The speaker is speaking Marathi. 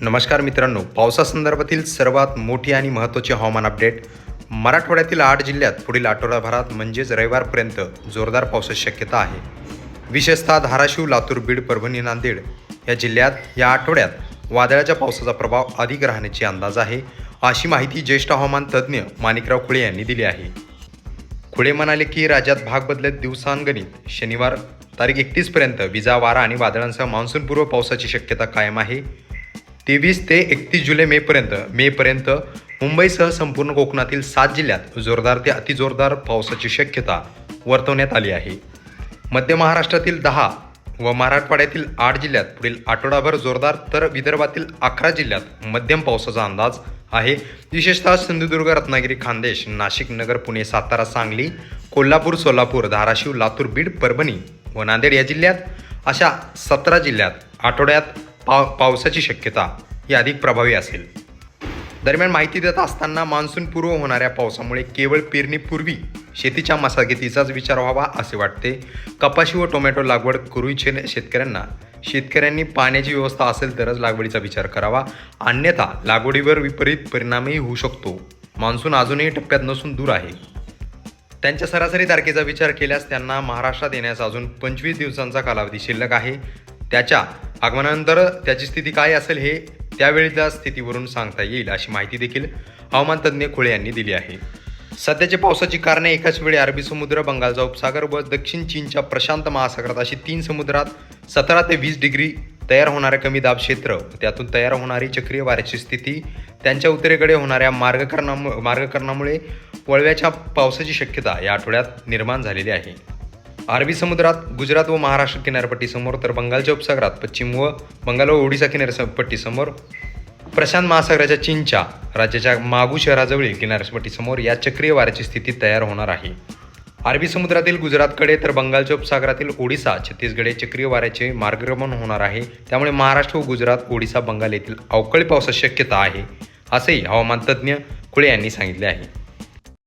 नमस्कार मित्रांनो पावसासंदर्भातील सर्वात मोठी आणि महत्त्वाची हवामान अपडेट मराठवाड्यातील आठ जिल्ह्यात पुढील आठवडाभरात म्हणजेच रविवारपर्यंत जोरदार पावसाची शक्यता आहे. विशेषतः धाराशिव लातूर बीड परभणी नांदेड या जिल्ह्यात या आठवड्यात वादळाच्या पावसाचा प्रभाव अधिक राहण्याची अंदाज आहे अशी माहिती ज्येष्ठ हवामान तज्ज्ञ माणिकराव खुळे यांनी दिली आहे. खुळे म्हणाले की राज्यात भाग बदलत दिवसांगणित शनिवार तारीख एकतीसपर्यंत विजा वारा आणि वादळांसह मान्सूनपूर्व पावसाची शक्यता कायम आहे. तेवीस ते एकतीस जुलै मेपर्यंत मेपर्यंत मुंबईसह संपूर्ण कोकणातील सात जिल्ह्यात जोरदार ते अतिजोरदार पावसाची शक्यता वर्तवण्यात आली आहे. मध्य महाराष्ट्रातील दहा व मराठवाड्यातील आठ जिल्ह्यात पुढील आठवडाभर जोरदार तर विदर्भातील अकरा जिल्ह्यात मध्यम पावसाचा अंदाज आहे. विशेषतः सिंधुदुर्ग रत्नागिरी खानदेश नाशिक नगर पुणे सातारा सांगली कोल्हापूर सोलापूर धाराशिव लातूर बीड परभणी व नांदेड या जिल्ह्यात अशा सतरा जिल्ह्यात आठवड्यात पाव पावसाची शक्यता ही अधिक प्रभावी असेल. दरम्यान माहिती देत असताना मान्सूनपूर्व होणाऱ्या पावसामुळे केवळ पेरणीपूर्वी शेतीच्या मशागतीचाच विचार व्हावा असे वाटते. कपाशी व टोमॅटो लागवड करू इच्छित शेतकऱ्यांना. शेतकऱ्यांनी पाण्याची व्यवस्था असेल तरच लागवडीचा विचार करावा. अन्यथा लागवडीवर विपरीत परिणामही होऊ शकतो. मान्सून अजूनही टप्प्यात नसून दूर आहे. त्यांच्या सरासरी तारखेचा विचार केल्यास त्यांना महाराष्ट्रात येण्यास अजून पंचवीस दिवसांचा कालावधी शिल्लक आहे. त्याच्या आगमनानंतर त्याची स्थिती काय असेल हे त्यावेळीच्या स्थितीवरून सांगता येईल अशी माहिती देखील हवामान तज्ज्ञ खुळे यांनी दिली आहे. सध्याच्या पावसाची कारणे एकाच वेळी अरबी समुद्र बंगालचा उपसागर व दक्षिण चीनच्या प्रशांत महासागरात अशी तीन समुद्रात सतरा ते वीस डिग्री तयार होणारे कमी दाब क्षेत्र त्यातून तयार होणारी चक्रीय वाऱ्याची स्थिती त्यांच्या उत्तरेकडे होणाऱ्या मार्गकरणामु मार्गकरणामुळे वळव्याच्या पावसाची शक्यता या आठवड्यात निर्माण झालेली आहे. अरबी समुद्रात गुजरात व महाराष्ट्र किनारपट्टीसमोर तर बंगालच्या उपसागरात पश्चिम व बंगाल व ओडिसा किनारपट्टीसमोर प्रशांत महासागराच्या चीनच्या राज्याच्या मागू शहराजवळील किनारपट्टीसमोर या चक्रीय वाऱ्याची स्थिती तयार होणार आहे. अरबी समुद्रातील गुजरातकडे तर बंगालच्या उपसागरातील ओडिसा छत्तीसगडे चक्रीय वाऱ्याचे मार्गक्रमण होणार आहे. त्यामुळे महाराष्ट्र व गुजरात ओडिसा बंगाल येथील अवकाळी पावसाची शक्यता आहे असेही हवामान तज्ज्ञ खुळे यांनी सांगितले आहे.